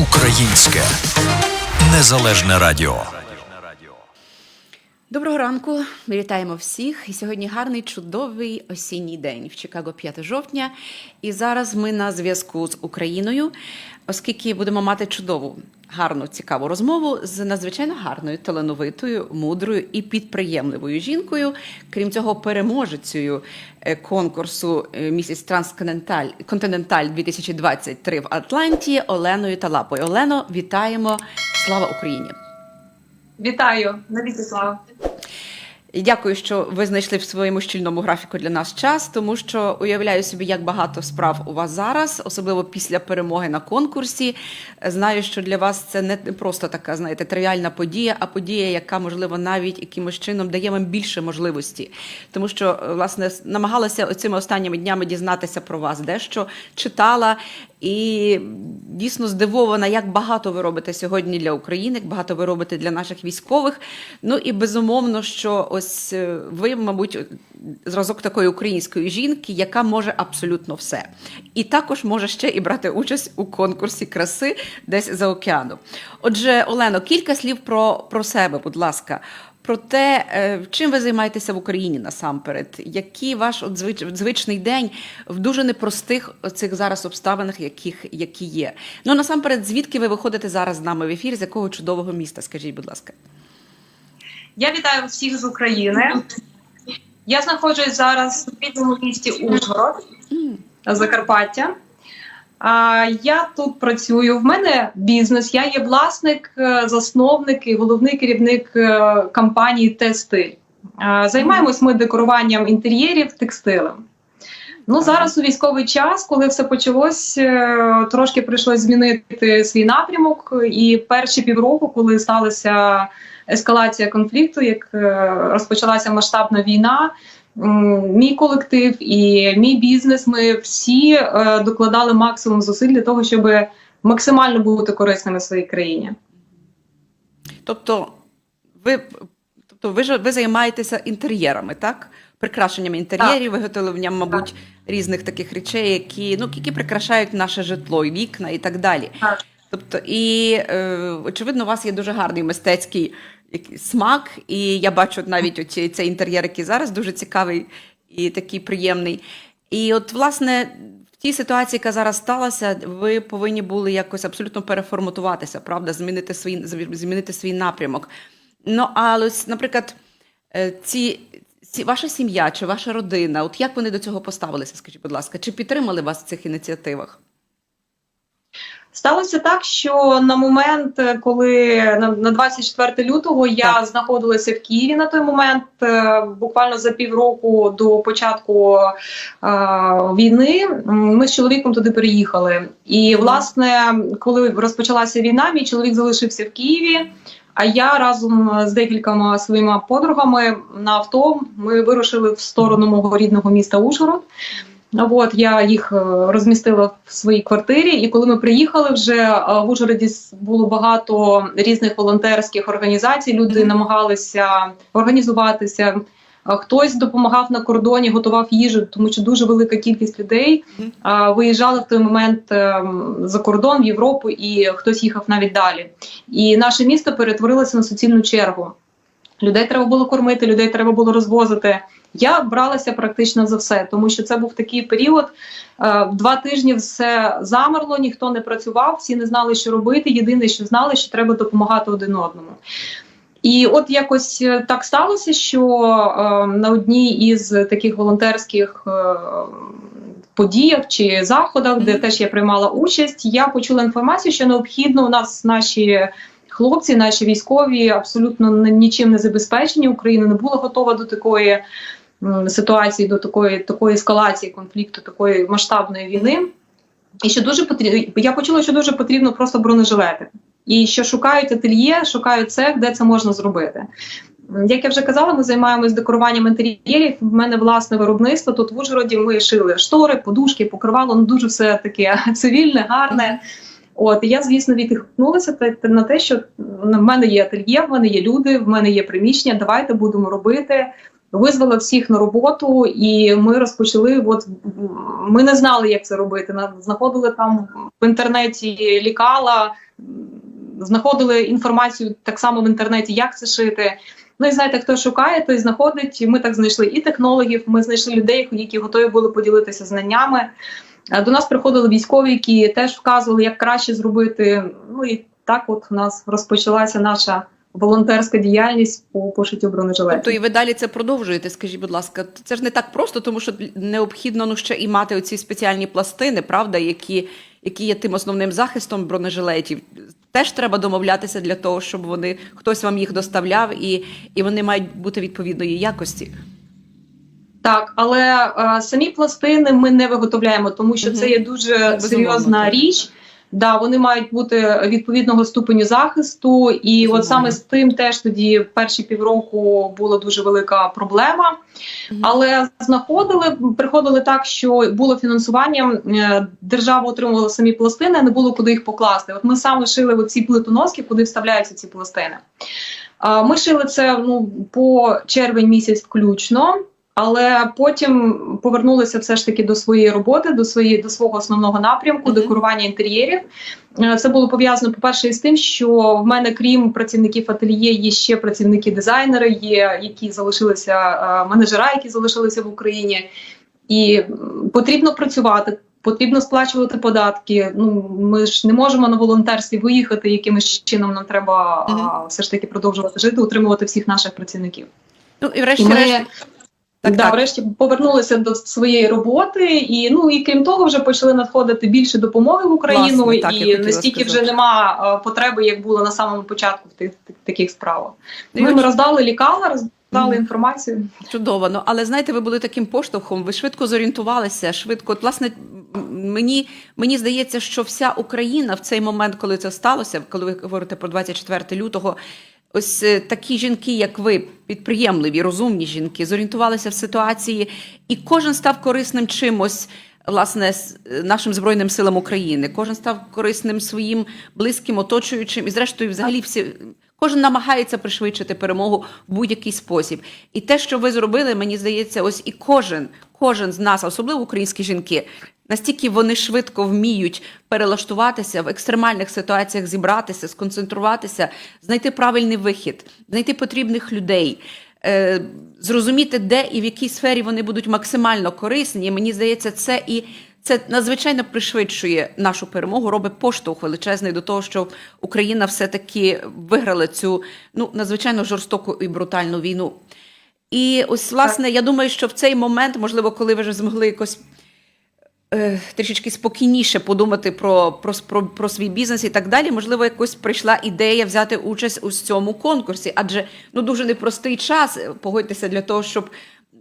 Українське незалежне радіо. Доброго ранку, вітаємо всіх. І сьогодні гарний чудовий осінній день в Чикаго 5 жовтня. І зараз ми на зв'язку з Україною, оскільки будемо мати чудову, гарну, цікаву розмову з надзвичайно гарною, талановитою, мудрою і підприємливою жінкою. Крім цього, переможецею е, конкурсу е, місяць Трансконтиненталь Континенталь 2023 в Атланті Оленою Талапою. Олено, вітаємо! Слава Україні! Вітаю, навіки слава. Дякую, що ви знайшли в своєму щільному графіку для нас час, тому що уявляю собі, як багато справ у вас зараз, особливо після перемоги на конкурсі. Знаю, що для вас це не просто така, знаєте, тривіальна подія, а подія, яка можливо навіть якимось чином дає вам більше можливості, тому що власне намагалася цими останніми днями дізнатися про вас, дещо читала. І дійсно здивована, як багато ви робите сьогодні для України, як багато ви робите для наших військових. Ну і безумовно, що ось е, ви, мабуть, зразок такої української жінки, яка може абсолютно все. І також може ще і брати участь у конкурсі краси десь за океаном. Отже, Олено, кілька слів про, про себе, будь ласка. Про те, е, чим ви займаєтеся в Україні насамперед, який ваш от звич, звичний день в дуже непростих цих зараз обставинах, яких які є. Ну насамперед, звідки ви виходите зараз з нами в ефір? З якого чудового міста? Скажіть, будь ласка. Я вітаю всіх з України. Я знаходжусь зараз в рідному місті Ужгород, Закарпаття. Я тут працюю. В мене бізнес. Я є власник, е, засновник і головний керівник е, компанії Тестиль. Займаємось ми декоруванням інтер'єрів текстилем. Ну зараз у військовий час, коли все почалось, е, трошки прийшлось змінити свій напрямок. І перші півроку, коли сталася ескалація конфлікту, як е, розпочалася масштабна війна. Мій колектив і мій бізнес. Ми всі е, докладали максимум зусиль для того, щоб максимально бути корисними своїй країні. Тобто, ви тобто ви ж ви займаєтеся інтер'єрами, так? Прикрашенням інтер'єрів, виготовленням, мабуть, різних таких речей, які ну які прикрашають наше житло, вікна і так далі. Так. Тобто, і е, очевидно, у вас є дуже гарний мистецький смак, і я бачу навіть оці, цей інтер'єр, який зараз дуже цікавий і такий приємний. І от, власне, в тій ситуації, яка зараз сталася, ви повинні були якось абсолютно переформатуватися, правда, змінити свій, змінити свій напрямок. Ну, але, наприклад, е, ці, ваша сім'я чи ваша родина, от як вони до цього поставилися, скажіть, будь ласка, чи підтримали вас в цих ініціативах? Сталося так, що на момент, е, коли на на 24 лютого я Так. знаходилася в Києві на той момент, е, буквально за півроку до початку е, війни, ми з чоловіком туди переїхали. І власне, коли розпочалася війна, мій чоловік залишився в Києві. А я разом з декількома своїми подругами на авто ми вирушили в сторону мого рідного міста Ужгород. От я їх е, розмістила в своїй квартирі, і коли ми приїхали, вже е, в Ужгороді було багато різних волонтерських організацій. Люди намагалися організуватися. Хтось допомагав на кордоні, готував їжу, тому що дуже велика кількість людей а, виїжджали в той момент ем, за кордон в Європу, і хтось їхав навіть далі. І наше місто перетворилося на суцільну чергу. Людей треба було кормити, людей треба було розвозити. Я бралася практично за все, тому що це був такий період. е, Два тижні все замерло, ніхто не працював, всі не знали, що робити. Єдине, що знали, що треба допомагати один одному. І от якось е, так сталося, що е, на одній із таких волонтерських е, подіях чи заходах, де теж я приймала участь, я почула інформацію, що необхідно у нас наші хлопці, наші військові абсолютно ні- нічим не забезпечені. Україна не була готова до такої ситуації, до такої такої ескалації конфлікту, такої масштабної війни. І що дуже потрібно, я почула, що дуже потрібно просто бронежилети. І що шукають ательє, шукають цех, де це можна зробити. Як я вже казала, ми займаємось декоруванням інтер'єрів. В мене власне виробництво. Тут в Ужгороді ми шили штори, подушки, покривало. Ну дуже все таке цивільне, гарне. От я, звісно, те- на те, що в мене є ательє, в мене є люди, в мене є приміщення. Давайте будемо робити. визвала всіх на роботу, і ми розпочали. От ми не знали, як це робити. На- Знаходили там в інтернеті лікала, знаходили інформацію так само в інтернеті, як це шити. Ну і знаєте, хто шукає, той знаходить. Ми так знайшли і технологів, ми знайшли людей, які готові були поділитися знаннями. Е, До нас приходили військові, які теж вказували, як краще зробити. Ну і так, от у нас розпочалася наша волонтерська діяльність по пошиттю бронежилетів. Тобто і ви далі це продовжуєте, скажіть, будь ласка, це ж не так просто, тому що необхідно ну, ще і мати оці спеціальні пластини, правда, які, які є тим основним захистом бронежилетів. Теж треба домовлятися для того, щоб вони хтось вам їх доставляв, і, і вони мають бути відповідної якості. Так, але е, самі пластини ми не виготовляємо, тому що Мгм. це є дуже безумовно, серйозна так. річ. Да, вони мають бути відповідного ступеню захисту, і от саме з тим теж тоді перші півроку була дуже велика проблема. Але знаходили, приходили так, що було фінансування. е, Держава отримувала самі пластини, а не було куди їх покласти. От ми саме шили оці плитоноски, куди вставляються ці пластини. Ми шили це ну по червень місяць включно. Але потім повернулися все ж таки до своєї роботи, до своєї до свого основного напрямку, декорування інтер'єрів. Е, Це було пов'язано, по-перше, із тим, що в мене, крім працівників ательє, є ще працівники дизайнери, є які залишилися е, менеджера, які залишилися в Україні, і потрібно працювати. Потрібно сплачувати податки. Ну ми ж не можемо на волонтерстві виїхати. Якимось чином нам треба Мгм. а, все ж таки продовжувати жити, утримувати всіх наших працівників. Ну і врешті-решт, Так, да, так. врешті повернулися до своєї роботи, і ну і крім того, вже почали надходити більше допомоги в Україну, Власне, так, і настільки вже нема е, потреби, як було на самому початку в тих, таких справах. Ну, Ми, ми роздали лікала, роздали Мгм. інформацію. Чудово. Ну, але знаєте, ви були таким поштовхом, ви швидко зорієнтувалися, швидко. От, власне, мені, мені здається, що вся Україна в цей момент, коли це сталося, коли ви говорите про 24 лютого, ось е, такі жінки, як ви, підприємливі, розумні жінки, зорієнтувалися в ситуації, і кожен став корисним чимось. Власне, е, нашим збройним силам України, кожен став корисним своїм близьким, оточуючим, і зрештою, взагалі, всі кожен намагається пришвидшити перемогу в будь-який спосіб. І те, що ви зробили, мені здається, ось і кожен, кожен з нас, особливо українські жінки, настільки вони швидко вміють перелаштуватися в екстремальних ситуаціях, зібратися, сконцентруватися, знайти правильний вихід, знайти потрібних людей. е, Зрозуміти, де і в якій сфері вони будуть максимально корисні. І мені здається, це і це надзвичайно пришвидшує нашу перемогу, робить поштовх величезний до того, що Україна все-таки виграла цю ну надзвичайно жорстоку і брутальну війну. І ось, власне, я думаю, що в цей момент, можливо, коли ви вже змогли якось е, трішечки спокійніше подумати про, про, про, про свій бізнес і так далі, можливо, якось прийшла ідея взяти участь у цьому конкурсі, адже ну дуже непростий час, е, погодьтеся для того, щоб.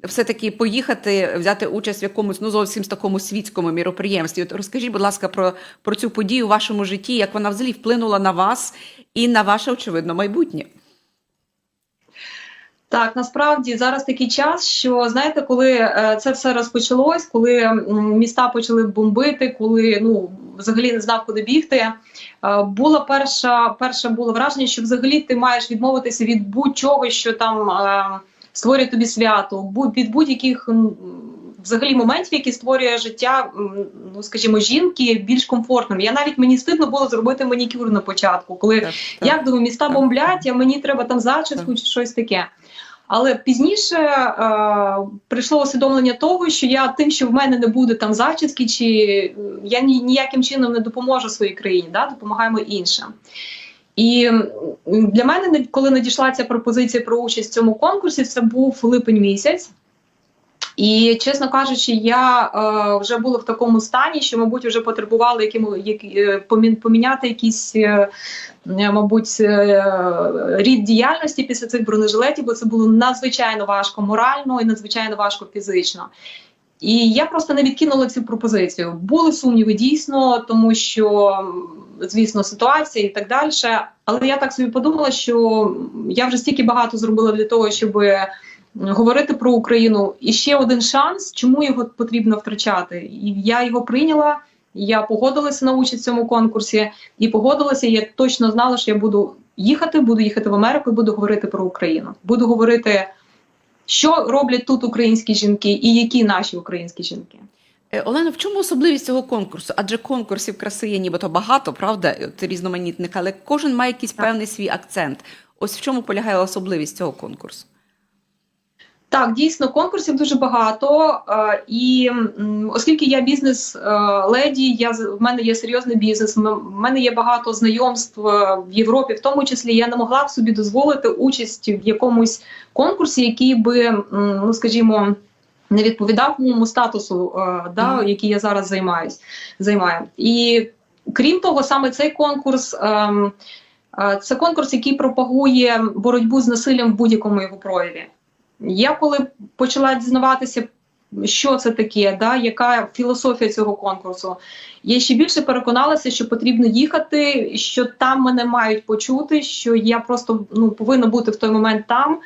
Все-таки поїхати, взяти участь в якомусь ну зовсім такому світському міроприємстві. От розкажіть, будь ласка, про, про цю подію у вашому житті, як вона взагалі вплинула на вас і на ваше очевидно майбутнє. Так, насправді зараз такий час, що знаєте, коли е, це все розпочалось, коли міста почали бомбити, коли ну взагалі не знав, куди бігти. е, Була перша, перше було враження, що взагалі ти маєш відмовитися від будь-чого, що там е, створює тобі свято, будь від будь-яких взагалі моментів, які створює життя, ну скажімо, жінки більш комфортним. Я навіть мені стидно було зробити манікюр на початку, коли Так, як думаю, міста Так. бомблять, а мені треба там зачіску чи щось таке. Але пізніше е, прийшло усвідомлення того, що я тим, що в мене не буде там зачіски, чи е, я ні, ніяким чином не допоможу своїй країні, да, допомагаємо іншим. І для мене, не- коли надійшла ця пропозиція про участь в цьому конкурсі, це був липень місяць. І, чесно кажучи, я е, вже була в такому стані, що, мабуть, вже потребувала яким, як, е, поміняти якісь, е, е, мабуть, е, рід діяльності після цих бронежилетів, бо це було надзвичайно важко морально і надзвичайно важко фізично. І я просто не відкинула цю пропозицію. Були сумніви дійсно, тому що, звісно, ситуація і так далі. Але я так собі подумала, що я вже стільки багато зробила для того, щоб говорити про Україну. І ще один шанс, чому його потрібно втрачати. І я його прийняла. Я погодилася на участь в цьому конкурсі і погодилася. Я точно знала, що я буду їхати, буду їхати в Америку і буду говорити про Україну. Буду говорити що роблять тут українські жінки і які наші українські жінки. Е, Олена, в чому особливість цього конкурсу? Адже конкурсів краси є нібито багато, правда, от різноманітних, але кожен має якийсь певний свій акцент. Ось в чому полягає особливість цього конкурсу? Так, дійсно, конкурсів дуже багато. е, І оскільки я бізнес е, я в мене є серйозний бізнес. В мене є багато знайомств е, в Європі, в тому числі я не могла б собі дозволити участь в якомусь конкурсі, який би, ну скажімо. Не відповідав моєму статусу, да, який я зараз займаюсь, займаю. І крім того, саме цей конкурс ем, це конкурс, який пропагує боротьбу з насиллям в будь-якому його прояві. Я коли почала дізнаватися, що це таке, да, яка філософія цього конкурсу, я ще більше переконалася, що потрібно їхати, що там мене мають почути, що я просто ну, повинна бути в той момент там.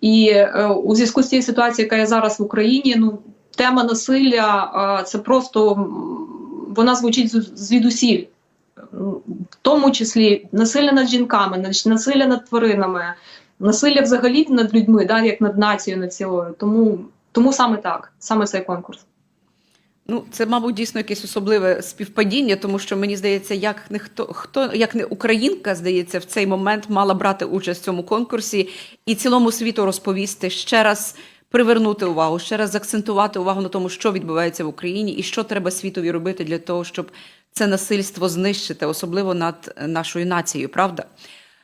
І е, у зв'язку з цією ситуацією, яка є зараз в Україні, ну тема насилля е, це просто вона звучить звідусіль. В тому числі насилля над жінками, насилля над тваринами, насилля взагалі над людьми, да, як над нацією, над цілою. Тому, тому саме так, саме цей конкурс. Ну, це, мабуть, дійсно якесь особливе співпадіння, тому що мені здається, як не хто хто, як не українка, здається, в цей момент мала брати участь в цьому конкурсі і цілому світу розповісти ще раз. Привернути увагу, ще раз закцентувати увагу на тому, що відбувається в Україні, і що треба світові робити для того, щоб це насильство знищити, особливо над нашою нацією, правда?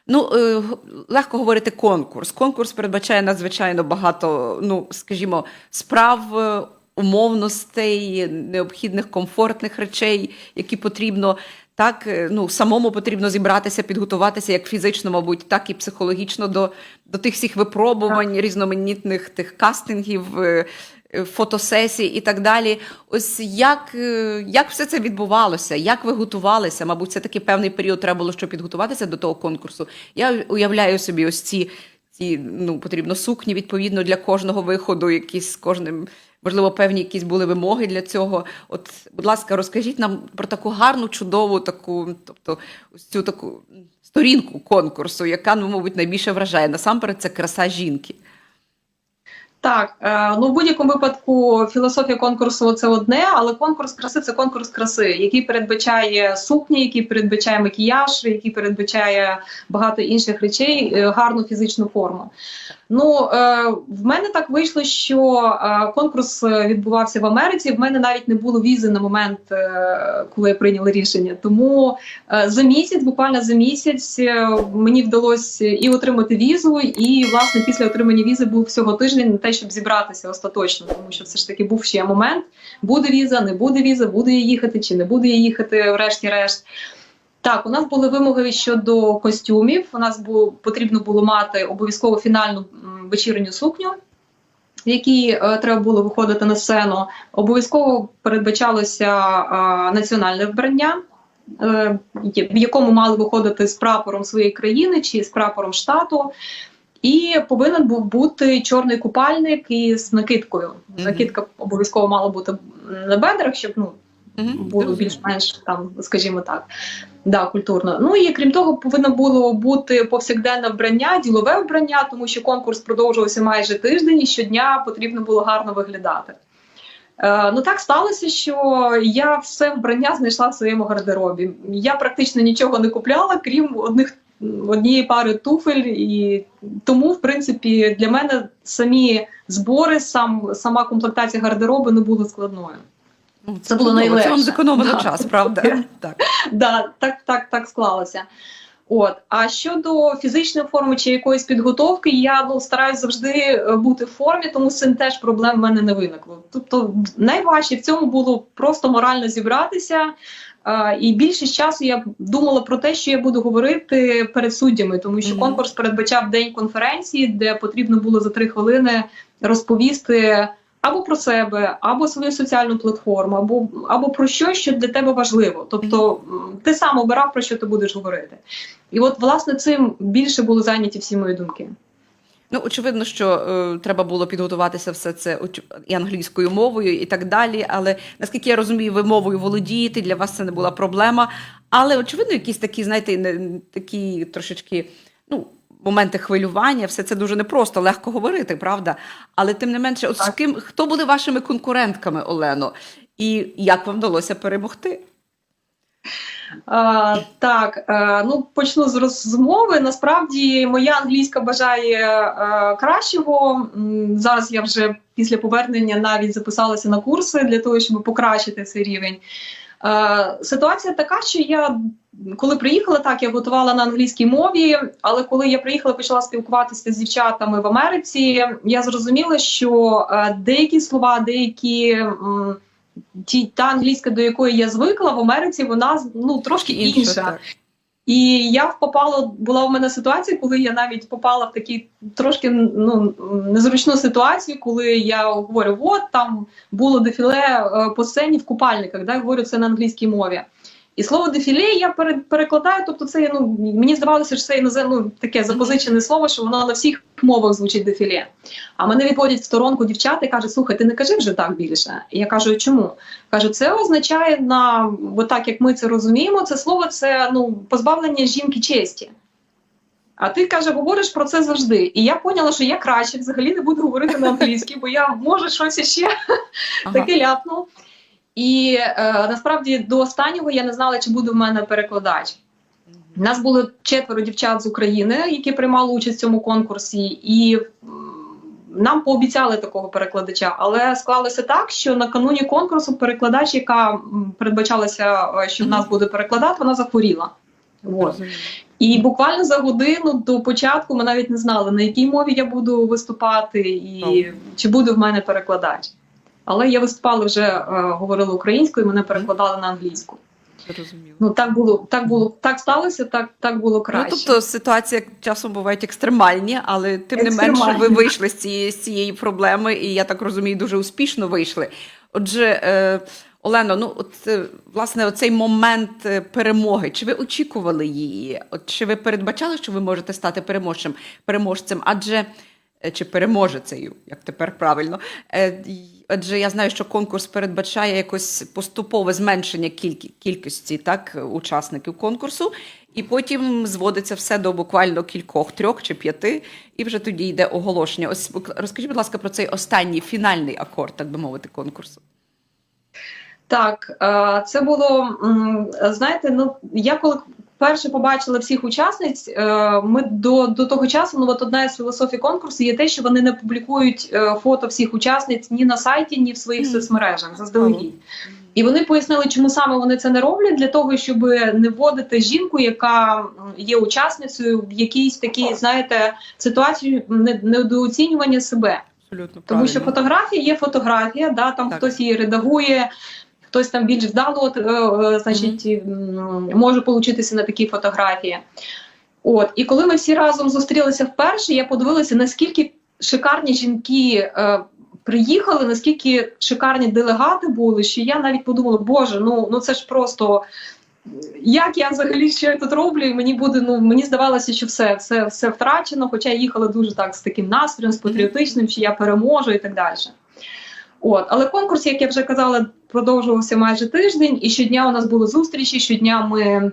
Ну, е, легко говорити конкурс. Конкурс передбачає надзвичайно багато, ну, скажімо, справ, е, умовностей, необхідних комфортних речей, які потрібно. Так, е, ну самому потрібно зібратися, підготуватися як фізично, мабуть, так і психологічно до, до тих всіх випробувань, різноманітних тих кастингів, фотосесій і так далі. Ось як, е, як все це відбувалося? Як ви готувалися? Мабуть, це такий певний період треба було, щоб підготуватися до того конкурсу. Я уявляю собі ось ці, ці ну, потрібно сукні відповідно для кожного виходу, якісь кожним. Можливо, певні якісь були вимоги для цього. От, будь ласка, розкажіть нам про таку гарну, чудову, таку, тобто ось цю таку сторінку конкурсу, яка, ну, мабуть, найбільше вражає. Насамперед, це краса жінки. Так, е, ну в будь-якому випадку філософія конкурсу це одне, але конкурс краси це конкурс краси, який передбачає сукні, який передбачає макіяж, який передбачає багато інших речей, е, гарну фізичну форму. Ну е, в мене так вийшло, що е, конкурс відбувався в Америці. В мене навіть не було візи на момент, е, коли я прийняла рішення. Тому за місяць, буквально за місяць, мені вдалося і отримати візу, і власне після отримання візи був всього тиждень на те, щоб зібратися остаточно, тому що все ж таки був ще момент: буде віза, не буде віза, буду я їхати чи не буду я їхати, врешті-решт. Так, у нас були вимоги щодо костюмів. У нас було потрібно було мати обов'язково фінальну вечірню сукню, в якій е, треба було виходити на сцену. Обов'язково передбачалося е, національне вбрання, е, в якому мали виходити з прапором своєї країни чи з прапором штату. І повинен був бути чорний купальник із накидкою. Накидка обов'язково мала бути на бедрах, щоб ну було більш-менш там, скажімо так, да, культурно. Ну і крім того, повинно було бути повсякденне вбрання, ділове вбрання, тому що конкурс продовжувався майже тиждень, і щодня потрібно було гарно виглядати. Е, ну так сталося, що я все вбрання знайшла в своєму гардеробі. Я практично нічого не купляла, крім одних однієї пари туфель, і тому, в принципі, для мене самі збори, сам сама комплектація гардеробу не було складною. Ну, Це було чудово, Це вам зекономило Да. час, правда? Так. Да, так, так, так склалося. От, а щодо фізичної форми чи якоїсь підготовки, я ну стараюсь завжди е, бути в формі, тому з цим теж проблем в мене не виникло. Тобто, найважче в цьому було просто морально зібратися. е, І більшість часу я думала про те, що я буду говорити перед суддями, тому що конкурс передбачав день конференції, де потрібно було за три хвилини розповісти або про себе, або свою соціальну платформу, або, або про щось, що для тебе важливо. Тобто ти сам обирав, про що ти будеш говорити. І от, власне, цим більше були зайняті всі мої думки. Ну, очевидно, що е, треба було підготуватися все це і англійською мовою, і так далі. Але наскільки я розумію, ви мовою володієте, для вас це не була проблема. Але очевидно, якісь такі, знаєте, не, такі трошечки, ну. Моменти хвилювання, все це дуже непросто, легко говорити, правда? Але тим не менше, от з ким хто були вашими конкурентками, Олено, і як вам вдалося перемогти? А, так, е, ну почну з розмови. Насправді моя англійська бажає е, кращого. Зараз я вже після повернення навіть записалася на курси для того, щоб покращити цей рівень. Е, Ситуація така, що я коли приїхала, так я готувала на англійській мові, але коли я приїхала, почала спілкуватися з дівчатами в Америці, я зрозуміла, що е, деякі слова, деякі. м, Ті, та англійська, до якої я звикла в Америці, вона ну трошки інша. І я попала, була в мене ситуація, коли я навіть попала в такі трошки ну, незручну ситуацію, коли я говорю, от там було дефіле е, по сцені в купальниках, да, говорю це на англійській мові. І слово дефіле я пере- перекладаю, тобто це ну, мені здавалося, що це іноземне ну, таке запозичене слово, що воно на всіх мовах звучить дефіле. А мене відводять в сторонку дівчата і кажуть, слухай, ти не кажи вже так більше. І я кажу, чому? Кажу, це означає на бо так, як ми це розуміємо, це слово це ну позбавлення жінки честі. А ти каже, говориш про це завжди. І я поняла, що я краще взагалі не буду говорити на англійській, бо я може щось іще Ага. таке ляпну. І е, насправді до останнього я не знала, чи буде в мене перекладач. У нас було четверо дівчат з України, які приймали участь в цьому конкурсі, і нам пообіцяли такого перекладача. Але склалося так, що накануні конкурсу перекладач, яка передбачалася, е, що в нас буде перекладати, вона захворіла. От. І буквально за годину до початку ми навіть не знали, на якій мові я буду виступати, і чи буде в мене перекладач. Але я виступала вже е, говорила українською, мене перекладали на англійську. Зрозуміло. Ну так було, так було, так сталося, так, так було краще. Ну, тобто ситуації часом бувають екстремальні, але тим не менше ви вийшли з цієї, з цієї проблеми, і я так розумію, дуже успішно вийшли. Отже, е, Олено, ну от е, власне оцей момент е, перемоги. Чи ви очікували її? От чи ви передбачали, що ви можете стати переможцем? переможцем? Адже е, чи переможецею, як тепер правильно? Е, Адже я знаю, що конкурс передбачає якось поступове зменшення кількості так, учасників конкурсу, і потім зводиться все до буквально кількох, трьох чи п'яти, і вже тоді йде оголошення. Ось розкажіть, будь ласка, про цей останній фінальний акорд, так би мовити, конкурсу. Так, е, це було знаєте, ну я коли вперше побачила всіх учасниць, е, ми до, до того часу, ну от одна із філософій конкурсу є те, що вони не публікують е, фото всіх учасниць ні на сайті, ні в своїх соцмережах заздалегідь. І вони пояснили, чому саме вони це не роблять, для того, щоб не вводити жінку, яка є учасницею в якійсь такій, знаєте, ситуації недооцінювання себе. Абсолютно Тому що фотографія є фотографія, да, там Так. хтось її редагує, хтось там більш вдало, от, е, е, значить, може получитися на такій фотографії. От, і коли ми всі разом зустрілися вперше, я подивилася, наскільки шикарні жінки е, приїхали, наскільки шикарні делегати були, що я навіть подумала, боже, ну, ну це ж просто. Як я взагалі що я тут роблю, і мені буде, ну мені здавалося, що все, все, все втрачено, хоча я їхала дуже так з таким настроєм, з патріотичним, що я переможу і так далі. От, але конкурс, як я вже казала, продовжувався майже тиждень, і щодня у нас були зустрічі. Щодня ми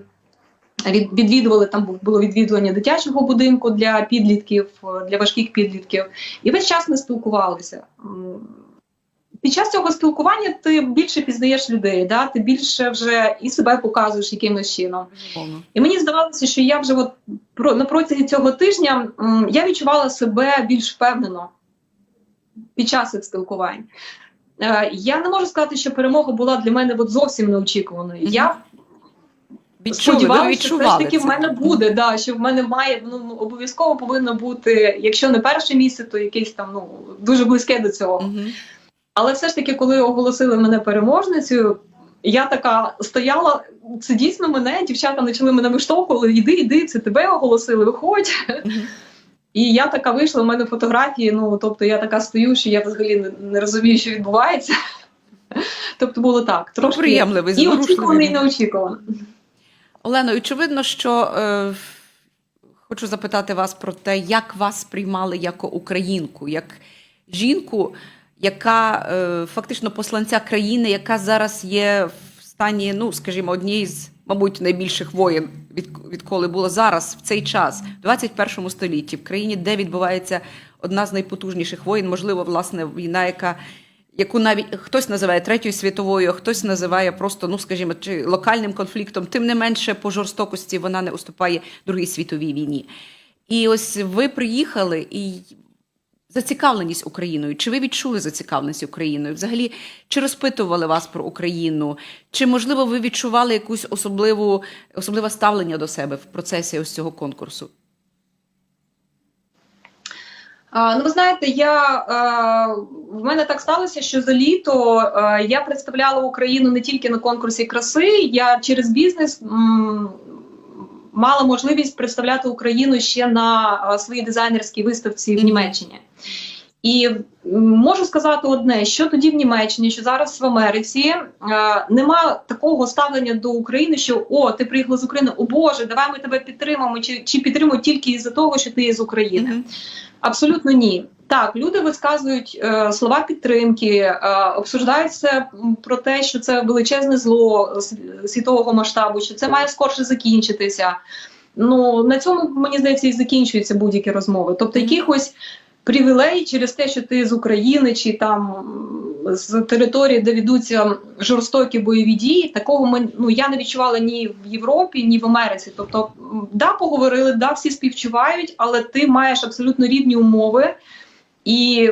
відвідували там бу- було відвідування дитячого будинку для підлітків, для важких підлітків. І весь час ми спілкувалися. Під час цього спілкування ти більше пізнаєш людей, да? ти більше вже і себе показуєш якимось чином. І мені здавалося, що я вже от про на протязі цього тижня я відчувала себе більш впевнено під час цих спілкувань. Е, я не можу сказати, що перемога була для мене от зовсім неочікуваною. Мгм. Я Відчули, сподівалася, що все ж таки в мене буде, да, що в мене має ну, ну, обов'язково повинно бути, якщо не перше місце, то якесь там ну дуже близьке до цього. Але все ж таки, коли оголосили мене переможницею, я така стояла. Це дійсно мене. Дівчата почали мене виштовхували. Іди, іди, це тебе оголосили, виходь. І я така вийшла. У мене фотографії. Ну тобто я така стою, що я взагалі не, не розумію, що відбувається. Тобто було так. Трошки Приємливий, і очікувано, і неочікувано. Олено, очевидно, що е, хочу запитати вас про те, як вас сприймали як українку, як жінку, яка е, фактично посланця країни, яка зараз є в стані, ну скажімо, однієї з, мабуть, найбільших воєн, від, відколи було зараз, в цей час, в 21 столітті, в країні, де відбувається одна з найпотужніших воєн, можливо, власне, війна, яка яку навіть хтось називає третьою світовою, а хтось називає просто, ну скажімо, чи локальним конфліктом. Тим не менше, по жорстокості вона не уступає Другій світовій війні. І ось ви приїхали і зацікавленість Україною. Чи ви відчули зацікавленість Україною? Взагалі, чи розпитували вас про Україну? Чи можливо ви відчували якусь особливу особливе ставлення до себе в процесі ось цього конкурсу? Ну, ви знаєте, я в мене так сталося, що за літо я представляла Україну не тільки на конкурсі краси. Я через бізнес мала можливість представляти Україну ще на е, своїй дизайнерській виставці в Німеччині. І можу сказати одне: що тоді в Німеччині, що зараз в Америці е, нема такого ставлення до України, що о, ти приїхала з України, о Боже, давай ми тебе підтримаємо, чи, чи підтримують тільки із-за того, що ти з України. Мгм. Абсолютно ні. Так, люди висказують е, слова підтримки, е, обсуждаються про те, що це величезне зло світового масштабу, що це має скорше закінчитися. Ну на цьому мені здається і закінчуються будь-які розмови. Тобто, якихось привілей через те, що ти з України чи там з території, де ведуться жорстокі бойові дії, такого ми ну я не відчувала ні в Європі, ні в Америці. Тобто, да, поговорили, да, всі співчувають, але ти маєш абсолютно рівні умови. І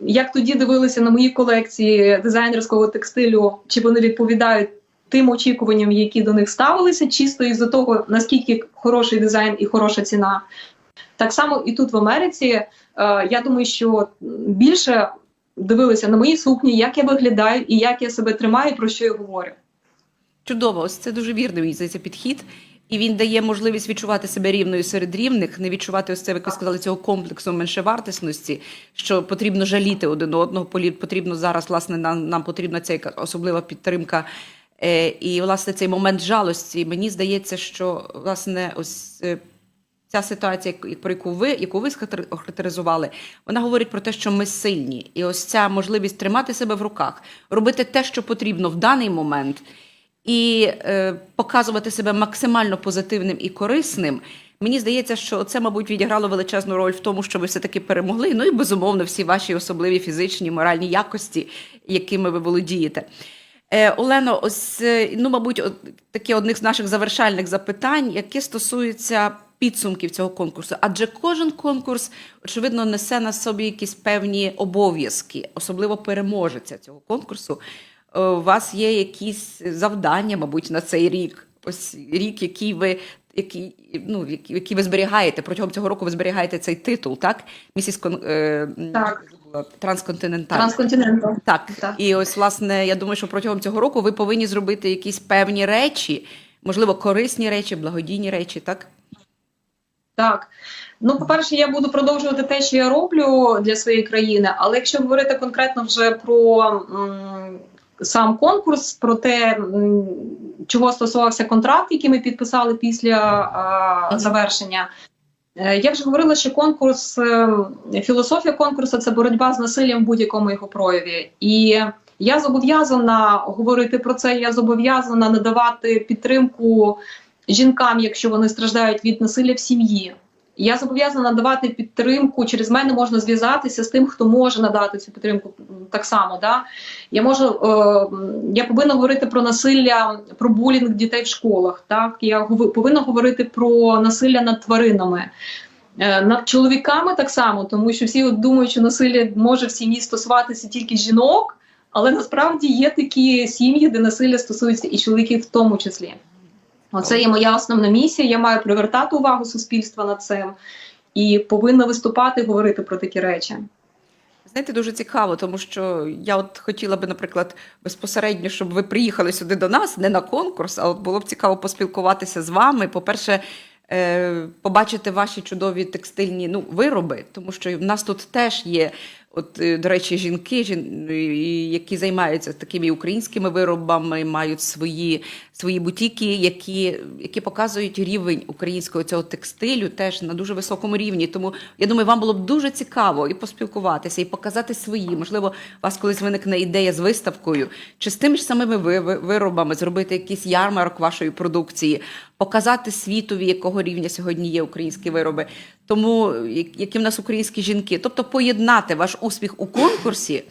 як тоді дивилися на мої колекції дизайнерського текстилю, чи вони відповідають тим очікуванням, які до них ставилися, чисто із-за того, наскільки хороший дизайн і хороша ціна. Так само і тут в Америці. Е, я думаю, що більше дивилися на мої сукні, як я виглядаю і як я себе тримаю, про що я говорю. Чудово, ось це дуже вірний мені здається, підхід. І він дає можливість відчувати себе рівною серед рівних, не відчувати ось це, як ви сказали, цього комплексу меншовартісності, що потрібно жаліти один одного. Потрібно зараз, власне, нам, нам потрібна ця особлива підтримка. Е, і, власне, цей момент жалості. Мені здається, що власне ось. е, Ця ситуація, про яку ви, яку ви охарактеризували, вона говорить про те, що ми сильні, і ось ця можливість тримати себе в руках, робити те, що потрібно в даний момент, і е, показувати себе максимально позитивним і корисним. Мені здається, що це, мабуть, відіграло величезну роль в тому, що ви все-таки перемогли. Ну і безумовно, всі ваші особливі фізичні, моральні якості, якими ви володієте. Е, Олено, ось е, ну, мабуть, от, таке одних з наших завершальних запитань, яке стосується підсумків цього конкурсу. Адже кожен конкурс, очевидно, несе на собі якісь певні обов'язки, особливо переможеця цього конкурсу. Е, У вас є якісь завдання, мабуть, на цей рік. Ось рік, який ви. Який, ну, який, ви зберігаєте протягом цього року, ви зберігаєте цей титул, так? Місіс Кон, е, Так. забула, трансконтинентальна. Трансконтинентал. Так. Так. І ось, власне, я думаю, що протягом цього року ви повинні зробити якісь певні речі, можливо, корисні речі, благодійні речі, так? Так. Ну, по-перше, я буду продовжувати те, що я роблю для своєї країни, але якщо говорити конкретно вже про м, сам конкурс, про те, чого стосувався контракт, який ми підписали після завершення. е, Я вже говорила, що конкурс, е, філософія конкурсу це боротьба з насиллям в будь-якому його прояві. І я зобов'язана говорити про це. Я зобов'язана надавати підтримку жінкам, якщо вони страждають від насилля в сім'ї. Я зобов'язана надавати підтримку. Через мене можна зв'язатися з тим, хто може надати цю підтримку так само. Да? Я можу, е, я повинна говорити про насилля, про булінг дітей в школах. Так? Я повинна говорити про насилля над тваринами. Е, Над чоловіками так само, тому що всі от думають, що насилля може в сім'ї стосуватися тільки жінок, але насправді є такі сім'ї, де насилля стосується і чоловіків в тому числі. Оце є моя основна місія. Я маю привертати увагу суспільства на цим і повинна виступати і говорити про такі речі. Знаєте, дуже цікаво, тому що я от хотіла би, наприклад, безпосередньо, щоб ви приїхали сюди до нас, не на конкурс, а от було б цікаво поспілкуватися з вами. По-перше, е, побачити ваші чудові текстильні ну, вироби, тому що в нас тут теж є От, е, до речі, жінки, жін- які займаються такими українськими виробами, мають свої, свої бутіки, які, які показують рівень українського цього текстилю теж на дуже високому рівні. Тому я думаю, вам було б дуже цікаво і поспілкуватися, і показати свої. Можливо, у вас колись виникне ідея з виставкою, чи з тими ж самими ви- ви- виробами зробити якийсь ярмарок вашої продукції, показати світові, якого рівня сьогодні є українські вироби. Тому які в нас українські жінки, тобто поєднати ваш успіх у конкурсі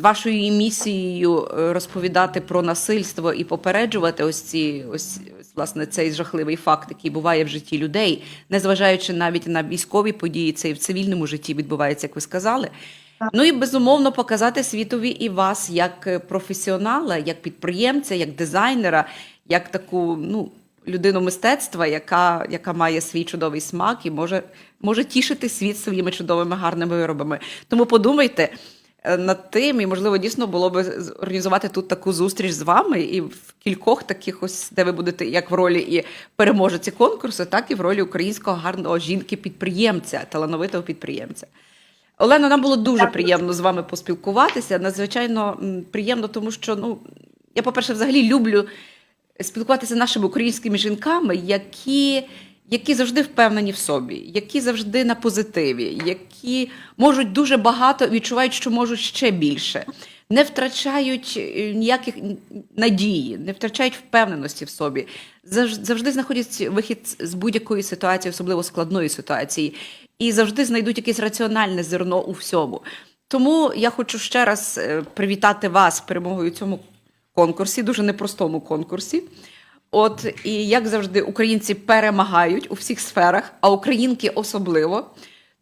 вашою місією е, розповідати про насильство і попереджувати ось ці ось, власне цей жахливий факт, який буває в житті людей, незважаючи навіть на військові події, це і в цивільному житті відбувається, як ви сказали. Ну і безумовно показати світові і вас як е, професіонала, як підприємця, як дизайнера, як таку ну, людину мистецтва, яка, яка має свій чудовий смак і може, може тішити світ своїми чудовими гарними виробами. Тому подумайте над тим, і можливо дійсно було би організувати тут таку зустріч з вами і в кількох таких ось, де ви будете як в ролі і переможеці конкурсу, так і в ролі українського гарного жінки-підприємця, талановитого підприємця. Олено, нам було дуже приємно з вами поспілкуватися. Надзвичайно приємно, тому що ну я, по-перше, взагалі люблю спілкуватися з нашими українськими жінками, які, які завжди впевнені в собі, які завжди на позитиві, які можуть дуже багато відчувають, що можуть ще більше. Не втрачають е, ніяких надії, не втрачають впевненості в собі. Завжди знаходять вихід з будь-якої ситуації, особливо складної ситуації, і завжди знайдуть якесь раціональне зерно у всьому. Тому я хочу ще раз е, привітати вас перемогою цьому конкурсі, дуже непростому конкурсі. От і як завжди, українці перемагають у всіх сферах, а українки особливо.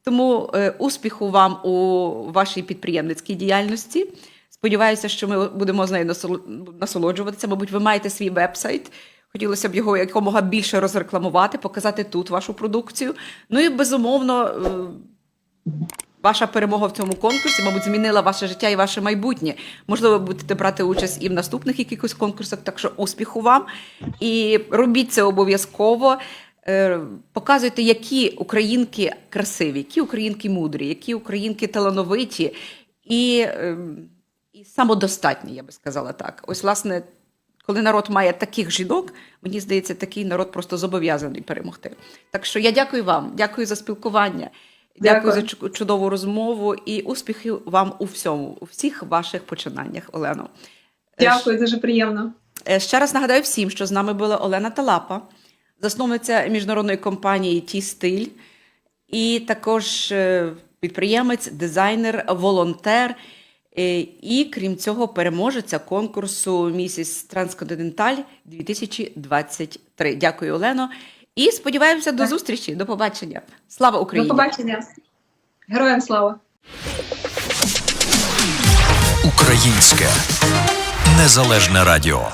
Тому е, успіху вам у вашій підприємницькій діяльності. Сподіваюся, що ми будемо з нею насоло- насолоджуватися. Мабуть, ви маєте свій веб-сайт. Хотілося б його якомога більше розрекламувати, показати тут вашу продукцію. Ну і безумовно, е, ваша перемога в цьому конкурсі, мабуть, змінила ваше життя і ваше майбутнє. Можливо, ви будете брати участь і в наступних якихось конкурсах. Так що успіху вам і робіть це обов'язково. Е, Показуйте, які українки красиві, які українки мудрі, які українки талановиті і, ем, і самодостатні, я би сказала так. Ось, власне, коли народ має таких жінок, мені здається, такий народ просто зобов'язаний перемогти. Так що я дякую вам, дякую за спілкування, дякую, Дякую. за чудову розмову і успіхів вам у всьому, у всіх ваших починаннях, Олено. Е, Дякую, дуже приємно. Е, Ще раз нагадаю всім, що з нами була Олена Талапа, засновниця міжнародної компанії Ті Стиль, і також е, підприємець, дизайнер, волонтер. І крім цього, переможеця конкурсу Місіс Трансконтиненталь 2023. Дякую, Олено. І сподіваємося до Так. зустрічі. До побачення. Слава До Україні! побачення. Героям слава! Українське незалежне радіо.